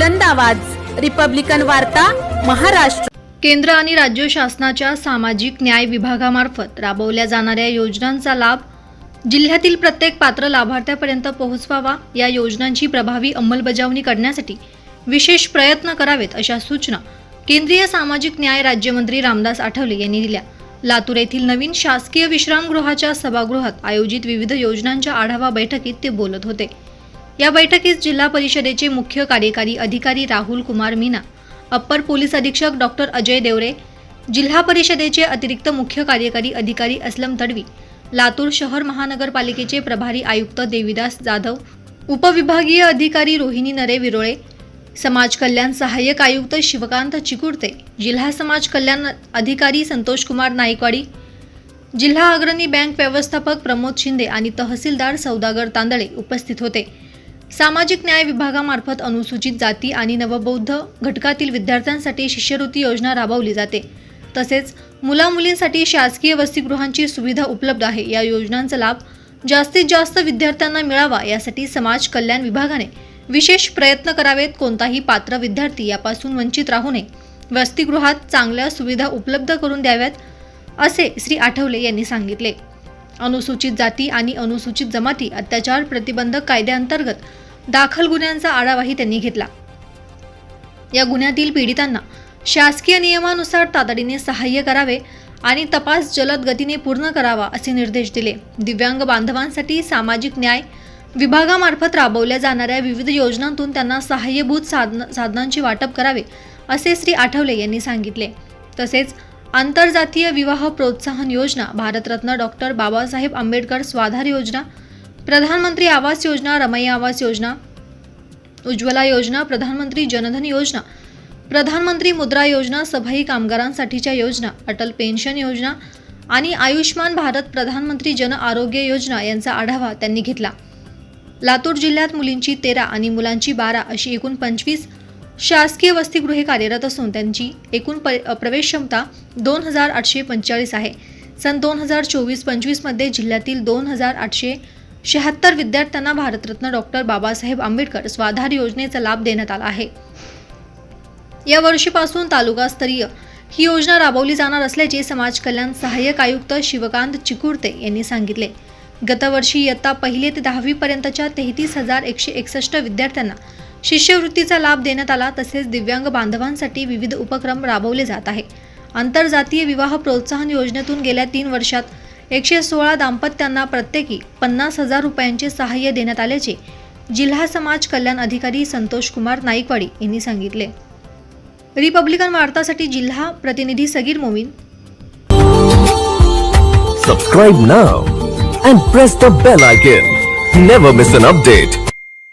बुलंद आवाज. रिपब्लिकन वार्ता महाराष्ट्र. केंद्र आणि राज्य शासनाच्या सामाजिक न्याय विभागामार्फत राबवल्या जाणाऱ्या योजनांचा लाभ जिल्ह्यातील प्रत्येक पात्र लाभार्थ्यापर्यंत पोहोचवावा या योजनांची प्रभावी अंमलबजावणी करण्यासाठी विशेष प्रयत्न करावेत अशा सूचना केंद्रीय सामाजिक न्याय राज्यमंत्री रामदास आठवले यांनी दिल्या. लातूर येथील नवीन शासकीय विश्रामगृहाच्या सभागृहात आयोजित विविध योजनांच्या आढावा बैठकीत ते बोलत होते. या बैठकीत जिल्हा परिषदेचे मुख्य कार्यकारी अधिकारी राहुल कुमार मीना अप्पर पोलीस अधीक्षक डॉक्टर अजय देवरे जिल्हा परिषदेचे अतिरिक्त मुख्य कार्यकारी अधिकारी असलम तडवी लातूर शहर महानगरपालिकेचे प्रभारी आयुक्त देविदास जाधव उपविभागीय अधिकारी रोहिणी नरे विरोळे समाज कल्याण सहाय्यक आयुक्त शिवकांत चिकुर्ते जिल्हा समाज कल्याण अधिकारी संतोष कुमार नाईकवाडी जिल्हा अग्रणी बँक व्यवस्थापक प्रमोद शिंदे आणि तहसीलदार सौदागर तांदळे उपस्थित होते. सामाजिक न्याय विभागामार्फत अनुसूचित जाती आणि नवबौद्ध घटकातील विद्यार्थ्यांसाठी शिष्यवृत्ती योजना राबवली जाते. तसेच मुलामुलींसाठी शासकीय वसतिगृहांची सुविधा उपलब्ध आहे. या योजनांचा लाभ जास्तीत जास्त विद्यार्थ्यांना मिळावा यासाठी समाज कल्याण विभागाने विशेष प्रयत्न करावेत. कोणताही पात्र विद्यार्थी यापासून वंचित राहू नये. वसतिगृहात चांगल्या सुविधा उपलब्ध करून द्याव्यात असे श्री आठवले यांनी सांगितले. अनुसूचित जाती आणि अनुसूचित जमाती अत्याचार प्रतिबंधक कायद्याअंतर्गत दाखल गुन्ह्यांचा आढावाही त्यांनी घेतला. या गुन्ह्यातील पीडितांना शासकीय नियमानुसार तातडीने सहाय्य करावे आणि तपास जलद गतीने पूर्ण करावा असे निर्देश दिले. दिव्यांग बांधवांसाठी सामाजिक न्याय विभागामार्फत राबवल्या जाणाऱ्या विविध योजनांतून त्यांना सहाय्यभूत साधन साधनांचे वाटप करावे असे श्री आठवले यांनी सांगितले. तसेच आंतरजातीय विवाह प्रोत्साहन योजना भारतरत्न डॉक्टर बाबासाहेब आंबेडकर स्वाधार योजना प्रधानमंत्री आवास योजना रमैया आवास योजना उज्ज्वला योजना प्रधानमंत्री जनधन योजना प्रधानमंत्री मुद्रा योजना सफाई कामगारांसाठीच्या योजना अटल पेन्शन योजना आणि आयुष्मान भारत प्रधानमंत्री जन आरोग्य योजना यांचा आढावा त्यांनी घेतला. लातूर जिल्ह्यात मुलींची तेरा आणि मुलांची बारा अशी एकूण पंचवीस शासकीय वसतिगृहे कार्यरत असून त्यांची एकूण प प्रवेश क्षमता दोन हजार आठशे पंचेचाळीस आहे. सन दोन हजार चोवीस पंचवीसमध्ये जिल्ह्यातील दोन हजार आठशे शहात्तर विद्यार्थ्यांना भारतरत्न डॉक्टर बाबासाहेब आंबेडकर स्वाधार योजनेचा लाभ देण्यात आला आहे. या वर्षीपासून तालुकास्तरीय ही योजना राबवली जाणार असल्याचे समाज कल्याण सहाय्यक आयुक्त शिवकांत चिकुर्ते यांनी सांगितले. गतवर्षी इयत्ता पहिली ते दहावीपर्यंतच्या तेहतीस हजार एकशे एकसष्ट विद्यार्थ्यांना शिष्यवृत्तीचा लाभ देण्यात आला तसेच दिव्यांग बांधवांसाठी विविध उपक्रम राबवले जात आहे आंतरजातीय विवाह प्रोत्साहन योजनेतून गेल्या तीन वर्षात एकशे सोळा दाम्पत्यांना प्रत्येकी पन्नास हजार रुपयांचे सहाय्य देण्यात आल्याचे जिल्हा समाज कल्याण अधिकारी संतोष कुमार नाईकवाडी यांनी सांगितले. रिपब्लिकन वार्तासाठी जिल्हा प्रतिनिधी Sagir Momin. Subscribe now and press the bell icon never miss an update